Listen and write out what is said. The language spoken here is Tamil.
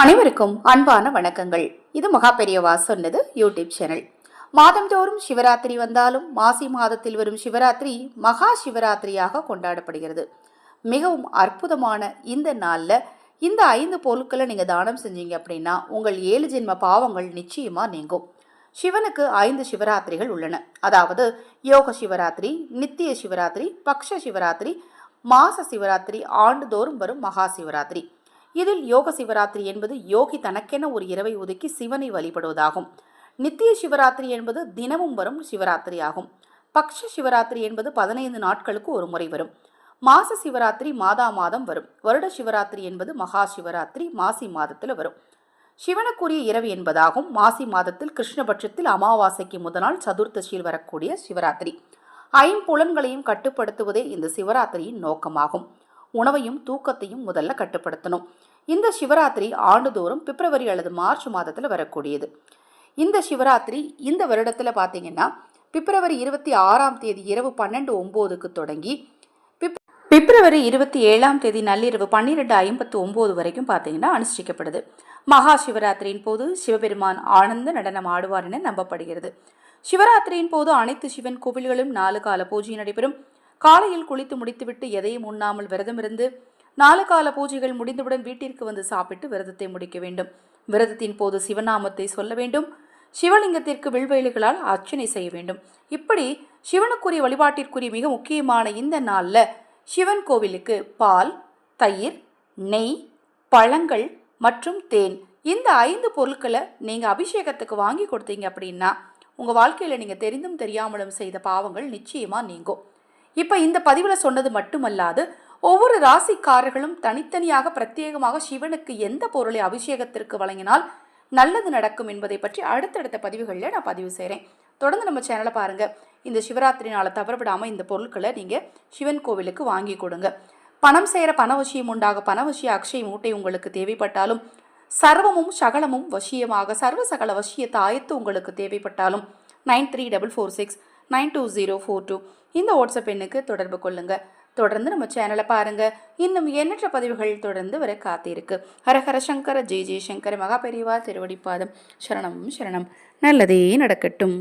அனைவருக்கும் அன்பான வணக்கங்கள். இது மகா பெரியவா சொன்னது யூடியூப் சேனல். மாதந்தோறும் சிவராத்திரி வந்தாலும் மாசி மாதத்தில் வரும் சிவராத்திரி மகா சிவராத்திரியாக கொண்டாடப்படுகிறது. மிகவும் அற்புதமான இந்த நாளில் இந்த ஐந்து பொருட்களை நீங்கள் தானம் செஞ்சீங்க அப்படின்னா உங்கள் ஏழு ஜென்ம பாவங்கள் நிச்சயமாக நீங்கும். சிவனுக்கு ஐந்து சிவராத்திரிகள் உள்ளன. அதாவது யோக சிவராத்திரி நித்திய சிவராத்திரி பக்ஷ சிவராத்திரி மாச சிவராத்திரி ஆண்டுதோறும் வரும் மகா சிவராத்திரி. இதில் யோக சிவராத்திரி என்பது யோகி தனக்கென ஒரு இரவை ஒதுக்கி சிவனை வழிபடுவதாகும். நித்திய சிவராத்திரி என்பது தினமும் வரும் சிவராத்திரி ஆகும். பக்ஷ சிவராத்திரி என்பது பதினைந்து நாட்களுக்கு ஒரு முறை வரும். மாச சிவராத்திரி மாதா மாதம் வரும். வருட சிவராத்திரி என்பது மகா சிவராத்திரி மாசி மாதத்தில் வரும். சிவனுக்குரிய இரவு என்பதாகும். மாசி மாதத்தில் கிருஷ்ணபட்சத்தில் அமாவாசைக்கு முதனால் நாள் சதுர்த்தசியில் வரக்கூடிய சிவராத்திரி. ஐம்புலன்களையும் கட்டுப்படுத்துவதே இந்த சிவராத்திரியின் நோக்கமாகும். உணவையும் தூக்கத்தையும் முதல்ல கட்டுப்படுத்தணும். இந்த சிவராத்திரி ஆண்டுதோறும் பிப்ரவரி அல்லது மார்ச் மாதத்தில் வரக்கூடியது. இந்த சிவராத்திரி இந்த வருடத்தில் பார்த்தீங்கன்னா பிப்ரவரி இருபத்தி ஆறாம் தேதி இரவு பன்னெண்டு ஒம்போதுக்கு தொடங்கி பிப் பிப்ரவரி இருபத்தி ஏழாம் தேதி நள்ளிரவு பன்னிரெண்டு ஐம்பத்து ஒம்பது வரைக்கும் பார்த்தீங்கன்னா அனுஷ்டிக்கப்படுது. மகா சிவராத்திரியின் போது சிவபெருமான் ஆனந்த நடனம் ஆடுவார் என நம்பப்படுகிறது. சிவராத்திரியின் போது அனைத்து சிவன் கோவில்களும் நாலு கால பூஜை நடைபெறும். காலையில் குளித்து முடித்துவிட்டு எதையும் உண்ணாமல் விரதமிருந்து நாலு கால பூஜைகள் முடிந்தவுடன் வீட்டிற்கு வந்து சாப்பிட்டு விரதத்தை முடிக்க வேண்டும். விரதத்தின் போது சிவநாமத்தை சொல்ல வேண்டும். சிவலிங்கத்திற்கு வில்வேலுகளால் அர்ச்சனை செய்ய வேண்டும். இப்படி சிவனுக்குரிய வழிபாட்டிற்குரிய மிக முக்கியமான இந்த நாளில் சிவன் கோவிலுக்கு பால் தயிர் நெய் பழங்கள் மற்றும் தேன் இந்த ஐந்து பொருட்களை நீங்கள் அபிஷேகத்துக்கு வாங்கி கொடுத்தீங்க அப்படின்னா உங்கள் வாழ்க்கையில் நீங்கள் தெரிந்தும் தெரியாமலும் செய்த பாவங்கள் நிச்சயமாக நீங்கும். இப்போ இந்த பதிவில் சொன்னது மட்டுமல்லாது ஒவ்வொரு ராசிக்காரர்களும் தனித்தனியாக பிரத்யேகமாக சிவனுக்கு எந்த பொருளை அபிஷேகத்திற்கு வழங்கினால் நல்லது நடக்கும் என்பதை பற்றி அடுத்தடுத்த பதிவுகளில் நான் பதிவு செய்கிறேன் தொடர்ந்து நம்ம சேனலை பாருங்கள் இந்த சிவராத்திரி நாளை தவறவிடாமல் இந்த பொருட்களை நீங்கள் சிவன் கோவிலுக்கு வாங்கி கொடுங்க. பணம் செய்கிற பணவசியம் உண்டாக பணவசிய அக்ஷய மூட்டை உங்களுக்கு தேவைப்பட்டாலும் சர்வமும் சகலமும் வசியமாக சர்வ சகல வசிய தாயத்து உங்களுக்கு தேவைப்பட்டாலும் nine three double four six nine two zero four two இந்த வாட்ஸ்அப் எண்ணுக்கு தொடர்பு கொள்ளுங்கள் தொடர்ந்து நம்ம சேனலை பாருங்கள் இன்னும் எண்ணற்ற பதிவுகள் தொடர்ந்து வர காத்திருக்கு. ஹரஹர சங்கர ஜெய் ஜெய்சங்கர் மகா பெரியவா திருவடிப்பாதம். சரணம் சரணம். நல்லதே நடக்கட்டும்.